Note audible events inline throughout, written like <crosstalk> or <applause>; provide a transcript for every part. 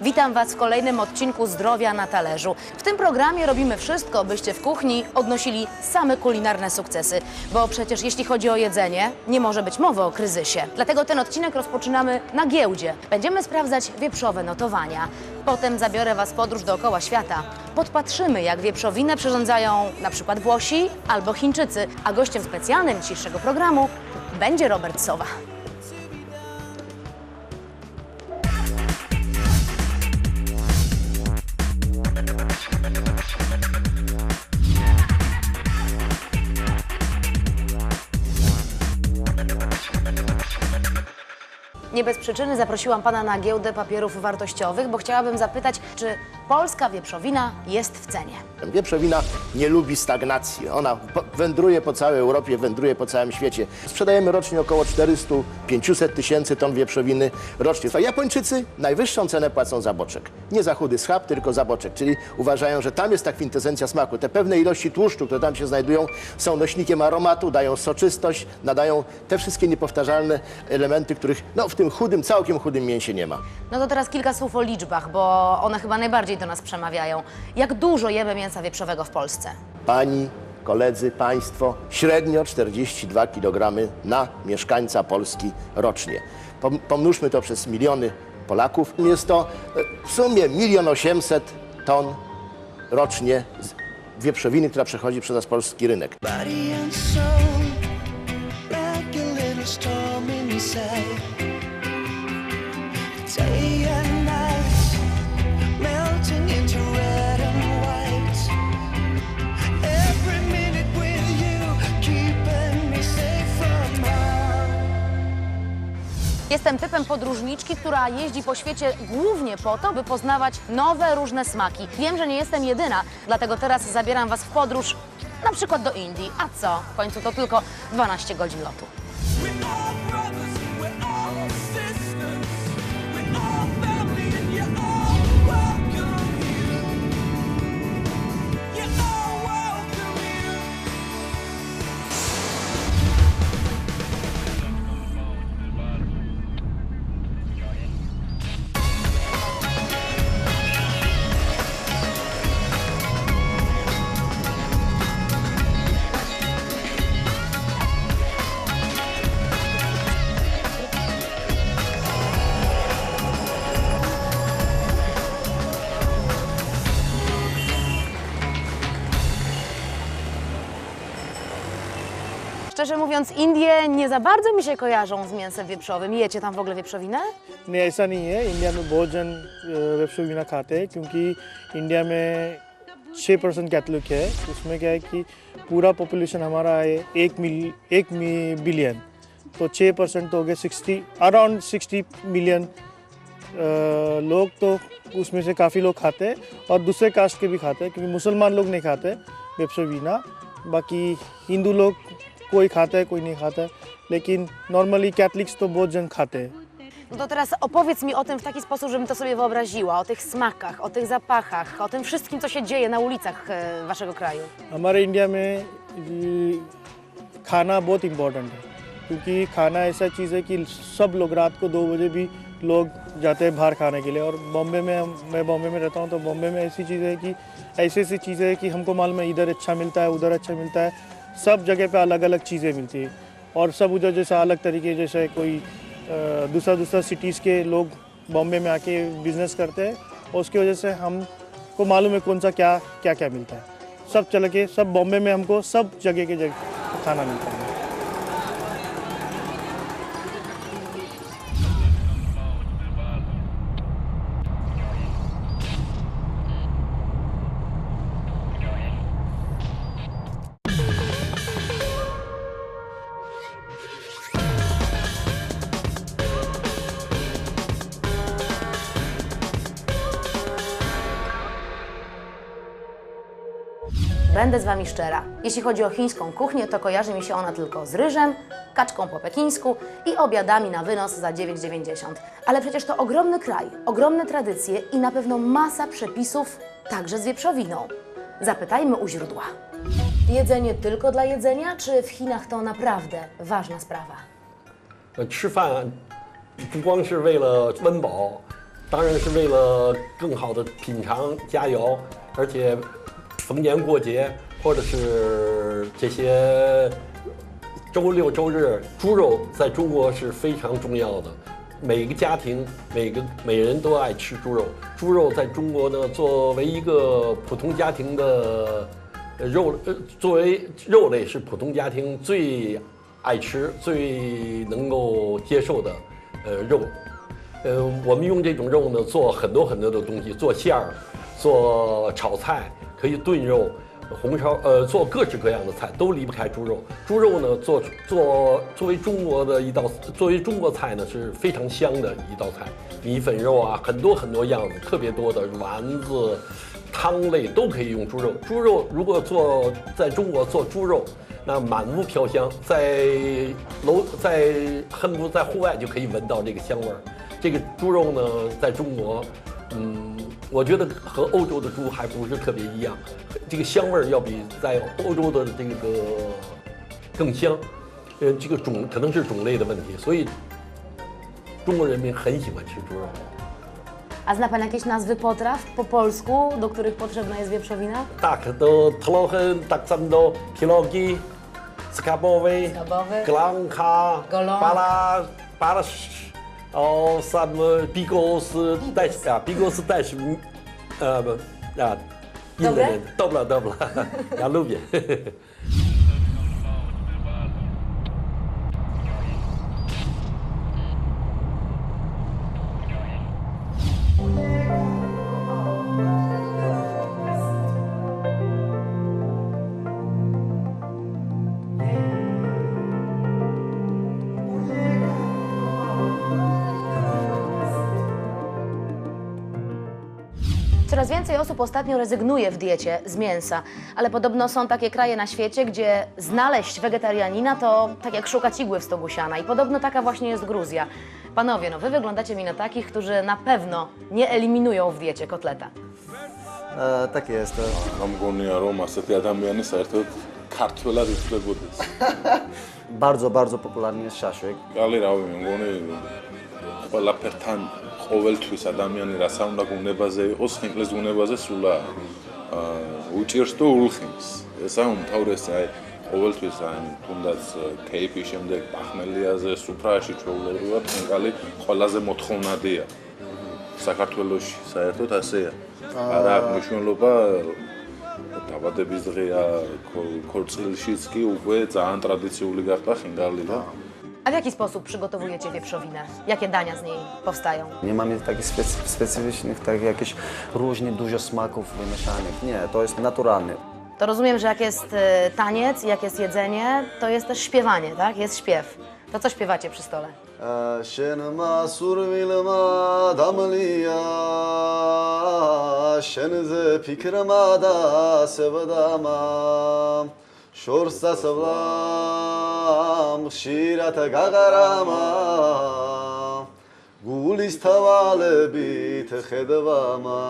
Witam Was w kolejnym odcinku Zdrowia na talerzu. W tym programie robimy wszystko, byście w kuchni odnosili same kulinarne sukcesy, bo przecież jeśli chodzi o jedzenie, nie może być mowy o kryzysie. Dlatego ten odcinek rozpoczynamy na giełdzie. Będziemy sprawdzać wieprzowe notowania. Potem zabiorę Was w podróż dookoła świata. Podpatrzymy, jak wieprzowinę przyrządzają na przykład Włosi albo Chińczycy, a gościem specjalnym dzisiejszego programu będzie Robert Sowa. Nie bez przyczyny zaprosiłam Pana na giełdę papierów wartościowych, bo chciałabym zapytać, czy polska wieprzowina jest w cenie? Wieprzowina nie lubi stagnacji. Ona wędruje po całej Europie, wędruje po całym świecie. Sprzedajemy rocznie około 400-500 tysięcy ton wieprzowiny rocznie. A Japończycy najwyższą cenę płacą za boczek. Nie za chudy schab, tylko za boczek. Czyli uważają, że tam jest ta kwintesencja smaku. Te pewne ilości tłuszczu, które tam się znajdują, są nośnikiem aromatu, dają soczystość, nadają te wszystkie niepowtarzalne elementy, których no, w tym chudym, całkiem chudym mięsie nie ma. No to teraz kilka słów o liczbach, bo one chyba najbardziej do nas przemawiają. Jak dużo jemy mięsa wieprzowego w Polsce? Pani, koledzy, państwo, średnio 42 kg na mieszkańca Polski rocznie. Pom- Pomnóżmy to przez miliony Polaków. Jest to e, w sumie 1 800 ton rocznie z- wieprzowiny, która przechodzi przez nasz polski rynek. body and soul, like a little storm Jestem typem podróżniczki, która jeździ po świecie głównie po to, by poznawać nowe, różne smaki. Wiem, że nie jestem jedyna, dlatego teraz zabieram Was w podróż na przykład do Indii. A co? W końcu to tylko 12 godzin lotu. Szczerze mówiąc, Indie nie za bardzo mi się kojarzą z mięsem wieprzowym. Jecie tam w ogóle wieprzowinę? नहीं ऐसा नहीं है इंडिया में बहुत जन वेबसोविना खाते हैं क्योंकि इंडिया में छः परसेंट कैथलिक है उसमें क्या है कि पूरा पॉपुलेशन हमारा है एक मिल एक बिलियन तो छः परसेंट तो हो गए सिक्सटी अराउंड सिक्सटी मिलियन लोग तो उसमें से काफ़ी लोग खाते हैं और दूसरे कास्ट के भी खाते हैं क्योंकि मुसलमान लोग नहीं खाते वेबसोविना बाकी हिंदू लोग कोई खाता है कोई नहीं खाता है लेकिन नॉर्मली कैथलिक्स तो बहुत जन खाते हैं No to teraz opowiedz mi o tym w taki sposób, żebym to sobie wyobraziła, o tych smakach, o tych zapachach, o tym wszystkim, co się dzieje na ulicach e, waszego kraju. हमारे India में खाना बहुत इम्पोर्टेंट है क्योंकि खाना ऐसा चीज़ है कि सब लोग रात को दो बजे भी लोग जाते हैं बाहर खाने के लिए और बॉम्बे में मैं बॉम्बे में रहता हूँ तो बॉम्बे में ऐसी चीज़ है कि ऐसी ऐसी चीज़ें है कि हमको मालूम है इधर अच्छा मिलता है उधर अच्छा मिलता है सब जगह पे अलग अलग चीज़ें मिलती है। और सब उधर जैसा अलग तरीके जैसे कोई दूसरा दूसरा सिटीज़ के लोग बॉम्बे में आके बिज़नेस करते हैं और उसकी वजह से हमको मालूम है कौन सा क्या क्या क्या मिलता है। सब चल के, सब बॉम्बे में हमको सब जगह के जगह खाना मिलता है। Będę z Wami szczera. Jeśli chodzi o chińską kuchnię, to kojarzy mi się ona tylko z ryżem, kaczką po pekińsku i obiadami na wynos za 9,90. Ale przecież to ogromny kraj, ogromne tradycje i na pewno masa przepisów także z wieprzowiną. Zapytajmy u źródła. Jedzenie tylko dla jedzenia, czy w Chinach to naprawdę ważna sprawa? 呃，吃饭不光是为了温饱， 当然是为了更好的品尝佳肴，而且 逢年过节或者是这些周六周日，猪肉在中国是非常重要的。每个家庭，每个每人都爱吃猪肉。猪肉在中国呢，作为一个普通家庭的肉，作为肉类是普通家庭最爱吃、最能够接受的呃肉。呃，我们用这种肉呢做很多很多的东西，做馅儿，做炒菜，可以炖肉，红烧，呃，做各式各样的菜都离不开猪肉。猪肉呢，做做作为中国的一道，作为中国菜呢是非常香的一道菜。米粉肉啊，很多很多样子，特别多的丸子、汤类都可以用猪肉。猪肉如果做在中国做猪肉，那满屋飘香，在楼在恨不得在户外就可以闻到这个香味儿。这个猪肉呢，在中国，嗯，我觉得和欧洲的猪还不是特别一样，这个香味儿要比在欧洲的这个更香。呃，这个种可能是种类的问题，所以中国人民很喜欢吃猪肉。 A zna pan jakieś nazwy potraw po polsku, do których potrzebna jest wieprzowina? Tak, to trochę tak samo do pilogi skabowej, Skabowy. glanka, Golonka. para, parasz, 哦什么 B 公司带啊，B 公司带什么，呃不啊，印度人到不了到不了，要路边。Coraz więcej osób ostatnio rezygnuje w diecie z mięsa, ale podobno są takie kraje na świecie, gdzie znaleźć wegetarianina to tak jak szukać igły w stogu siana i podobno taka właśnie jest Gruzja. Panowie, no wy wyglądacie mi na takich, którzy na pewno nie eliminują w diecie kotleta. E, tak jest. Kam goniyorum aset yadam yani sertet kartvelar üstüne. Bardzo, bardzo popularny jest szaszłyk. Galir abi, goni. Pala. ყოველთვის ადამიანი რაცა უნდა გუნებაზე იყოს, სინკლის გუნებაზე სულა უჭირს თუ ულხიმს. ესა უმთავრესი აი ყოველთვის აი თუნდაც кейპის შემდეგ ახმელიაზე, სუფრაში ჩვეულებრივად სინკალი ყველაზე მოთხოვნადია. საქართველოში საერთოდ ასეა. არა აქვს მნიშვნელობა დაბადების დღეა ქორწილშიც კი უკვე ძალიან ტრადიციული გახდა ხინგალი და A w jaki sposób przygotowujecie wieprzowinę? Jakie dania z niej powstają? Nie mamy takich specy specyficznych, tak jakichś różnych dużo smaków wymieszanych. Nie, to jest naturalne. To rozumiem, że jak jest y, taniec, jak jest jedzenie, to jest też śpiewanie, tak? Jest śpiew. To co śpiewacie przy stole? შორსასვლა ხშირად გაღარამა. გულის თვალებით ხედვამა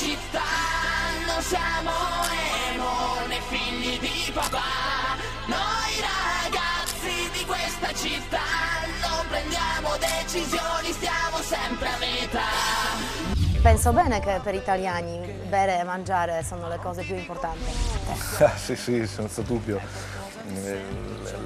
città non siamo emone figli di papà. Decisioni, stiamo sempre a metà. Penso bene che per italiani bere e mangiare sono le cose più importanti. Ah, <laughs> sì, sì, senza dubbio.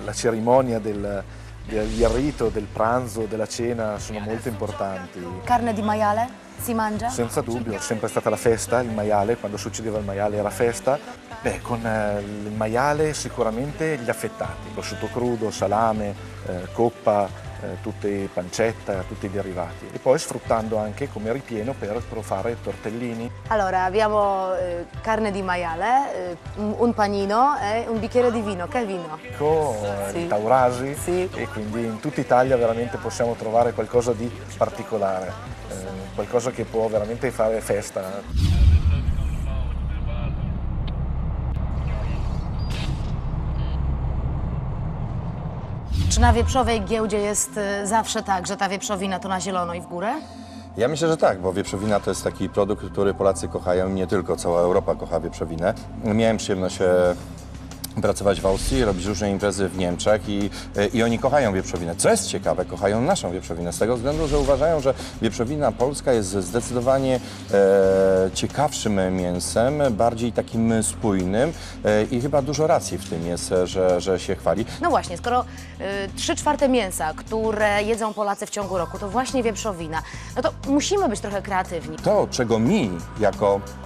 La cerimonia del, del rito, del pranzo, della cena sono molto importanti. Carne di maiale si mangia? Senza dubbio, è sempre stata la festa, il maiale, quando succedeva il maiale era festa. Beh, con eh, il maiale sicuramente gli affettati, prosciutto crudo, salame, eh, coppa, eh, tutte pancetta, tutti i derivati. E poi sfruttando anche come ripieno per, per fare tortellini. Allora, abbiamo eh, carne di maiale, eh, un un panino e un bicchiere di vino. Che vino? Ecco, Sì. Taurasi Sì. e quindi in tutta Italia veramente possiamo trovare qualcosa di particolare, eh, qualcosa che può veramente fare festa. Czy na wieprzowej giełdzie jest e, zawsze tak, że ta wieprzowina to na zielono i w górę? Ja myślę, że tak, bo wieprzowina to jest taki produkt, który Polacy kochają nie tylko, cała Europa kocha wieprzowinę. Miałem przyjemność e, pracować w Austrii, robić różne imprezy w Niemczech i, e, i oni kochają wieprzowinę. Co jest ciekawe, kochają naszą wieprzowinę z tego względu, że uważają, że wieprzowina polska jest zdecydowanie e, ciekawszym mięsem, bardziej takim spójnym e, i chyba dużo racji w tym jest, e, że, że się chwali. No właśnie, skoro y, trzy czwarte mięsa, które jedzą Polacy w ciągu roku, to właśnie wieprzowina, no to musimy być trochę kreatywni. To, czego mi jako e,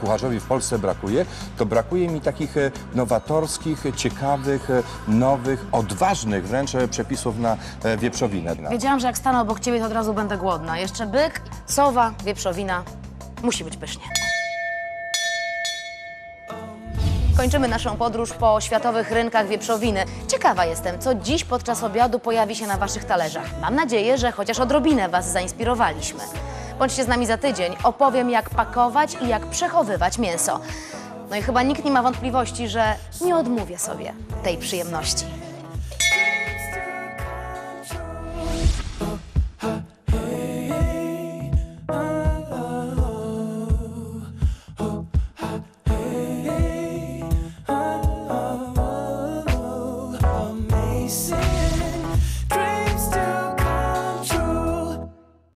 kucharzowi w Polsce brakuje, to brakuje mi takich e, nowatorskich, ciekawych, e, nowych, odważnych wręcz e, przepisów na e, wieprzowinę. Wiedziałam, że jak stanę obok ciebie, to od razu będę głodna. Jeszcze byk, sowa, wieprzowina. Musi być pysznie. Kończymy naszą podróż po światowych rynkach wieprzowiny. Ciekawa jestem, co dziś podczas obiadu pojawi się na Waszych talerzach. Mam nadzieję, że chociaż odrobinę Was zainspirowaliśmy. Bądźcie z nami za tydzień. Opowiem, jak pakować i jak przechowywać mięso. No i chyba nikt nie ma wątpliwości, że nie odmówię sobie tej przyjemności.